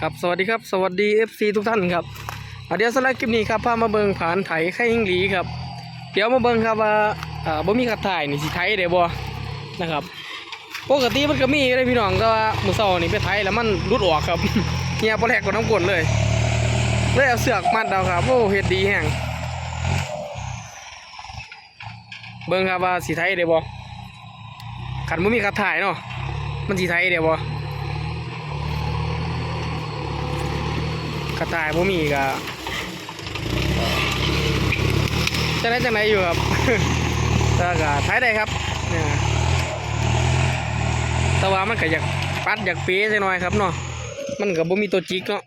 ครับสวัสดีครับสวัสดี FC ทุกท่านครับอ่าเดี๋ยวสำหรับคลิปนี้ครับพามาเบิงผ่านไถไข่หิงหลีครับ เดี๋ยวมาเบิงครับว่าอ่าบ่มีขัดถ่ายนี่สิไถได้บ่นะครับปกติมันก็มีเลยพี่น้องแต่ว่ามือเช้านี่ไปไถแล้วมันหลุดออกครับเฮียบ่แลกกับน้ำกลนเลยเลยเอาเสือกมัดเอาครับโอ้เฮ็ดดีแฮงเบิงครับว่าสิไถได้บ่คันบ่มีขัดถ่ายเนาะมันสิไถได้บ่ กระต่ายบ่มีก็จะได้จังไหนอยู่ครับแต่ก็ท้ายได้ครับเนี่ยแต่ว่ามันก็อยากปัดอยากเป๊ะจังหน่อยครับเนาะมันก็บ่มีตัวจิกเนาะ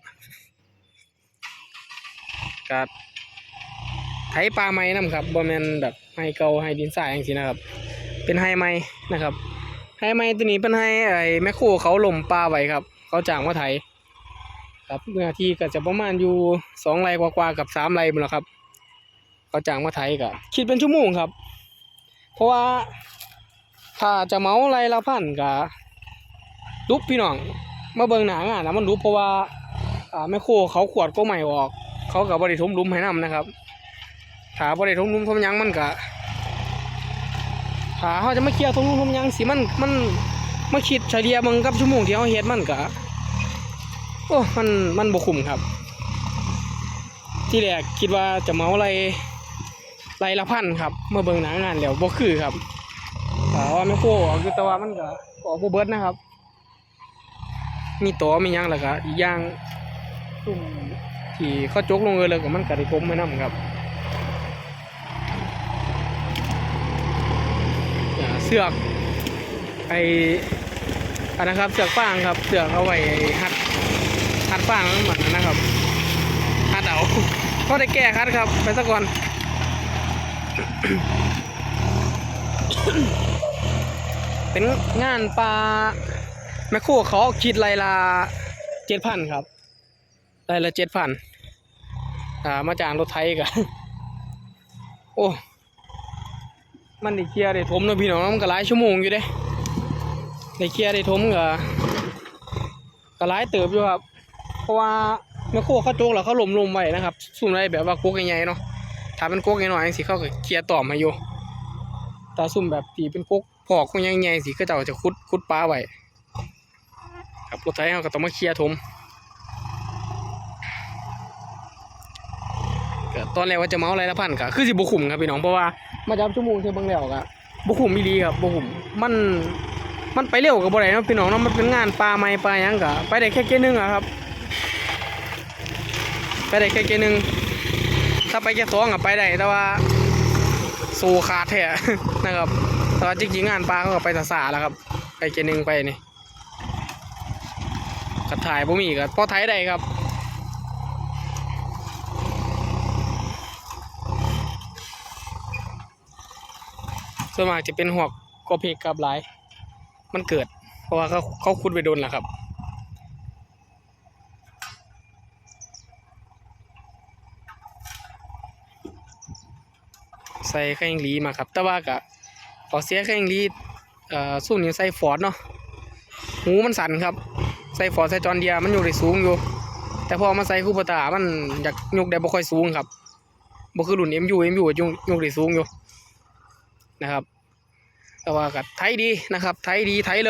ก็ไถปลาไม้นํครับบ่แม่นแบบไฮเก่าไฮดินทรายจังซี่นะครับ เป็นไฮไม้นะครับไฮไม้ตัวนี้เป็นไฮไอ้แมคโครเขาหล่มปลาไว้ครับ เขาจ้างมาไถ ครับเนื้อที่ก็จะประมาณอยู่สองไร่กว่าๆกับสามไร่หมดแล้วครับเขาจ้างมาไถก็คิดเป็นชั่วโมงครับ เพราะว่าถ้าจะเมาไร่ละพันก็รูปพี่น้องมาเบิ่งหนางานนะมันรูปเพราะว่าอ่าแม่โคเขาขวดก็ใหม่ออก เขากับบริทมลุมให้นํนะครับถ้าบริทมลุมทมยังมันก็ถ้าเขาจะมาเคลียร์ทมลุมทมยังสิมันมันมาคิดเฉลี่ยเบิ่งกับชั่วโมงที่เขาเฮ็ดมันก็ โอ้มันมันบกคุมครับ ที่แรกคิดว่าจะเมาอะไรไรละพันครับ เมื่อเบิ่งหนังงานแล้วบ่คือครับแต่ว่าไม่โค้คือแต่ว่ามันก็ออกบ่เบิดนะครับ มีตัวมียังแล้วก็อีกอย่างซุ่มที่เขาจกลงเลยเลยก็มันก็ได้ทมไปนํครับเสือกไออันนะครับเสือกฟางครับ เสือกเอาไว้หัด คัดฟางมันนะครับคัดเอาก็ได้แก้คัดครับ ไปสักก่อนเป็นงานปลาแมคโครเขาคิดไรละเจ็ดพันครับไรละเจ็ดพันอ่ามาจ้างรถไทยกันโอ้ มันได้เคลียร์ได้ทมเนอะพี่น้องมันก็หลายชั่วโมงอยู่เด้ได้เคลียร์ได้ทมก็ก็หลายเติบอยู่ครับเพ ราะว่าแม่โคเขาโจกแล้วเขาลมลมๆไว้นะครับสุ่มไรแบบว่ากุ๊กใหญ่ๆเนาะถ้าเป็นกุ๊กน้อยๆสิเขาก็เคลียร์ต่อมาอยู่แต่สุ่มแบบตีเป็นกุ๊กพอกกุ๊กใหญ่ๆสิก็จะจะคุดคุดปลาไว้ครับรถไถเขาก็ต้องมาเคลียร์ถมตอนแรกว่าจะเมาอะไรละพันก็คือสิบุขุมครับพี่น้องเพราะว่ามาจับชั่วโมงเท่บางแล้วก็บุขุมมีดีครับบุขุมมันมันไปเร็วกับบ่ได้นะพี่น้องเนาะมันเป็นงานปลาไม้ปลายังก็ไปได้แค่เกยร์หนึงอะครับ ไปได้แค่เกยร์หนึ่งถ้าไปแค่สองอะไปได้แต่ว่าสูขาดแท้นะครับแต่ว่าจริงๆงานปลาเขาก็ไปสาสาแล้วครับ ไปเกยร์หนึ่งไปนี่กระถ่ายบ่มีก็พอไทยได้ครับส่วนมากจะเป็นหวกกอเพกกับหลาย มันเกิด เพราะว่าเขาเขาคุดไปโดนแหละครับ ใส่แข้งลีมาครับ แต่ว่าก็ขอเสียแข้งลีเอ่อสู้นี้ใส่ฟอร์ดเนาะหูมันสั่นครับ ใส่ฟอร์ดใส่จอนเดียมันอยู่ได้สูงอยู่ แต่พอมาใส่คูปตามันอยากยกได้บ่ค่อยสูงครับบ่คือรุ่น MU MU ยกยกได้สูงอยู่นะครับ แต่ว่าก็ไทยดีนะครับ ไทยดีไทยเลิก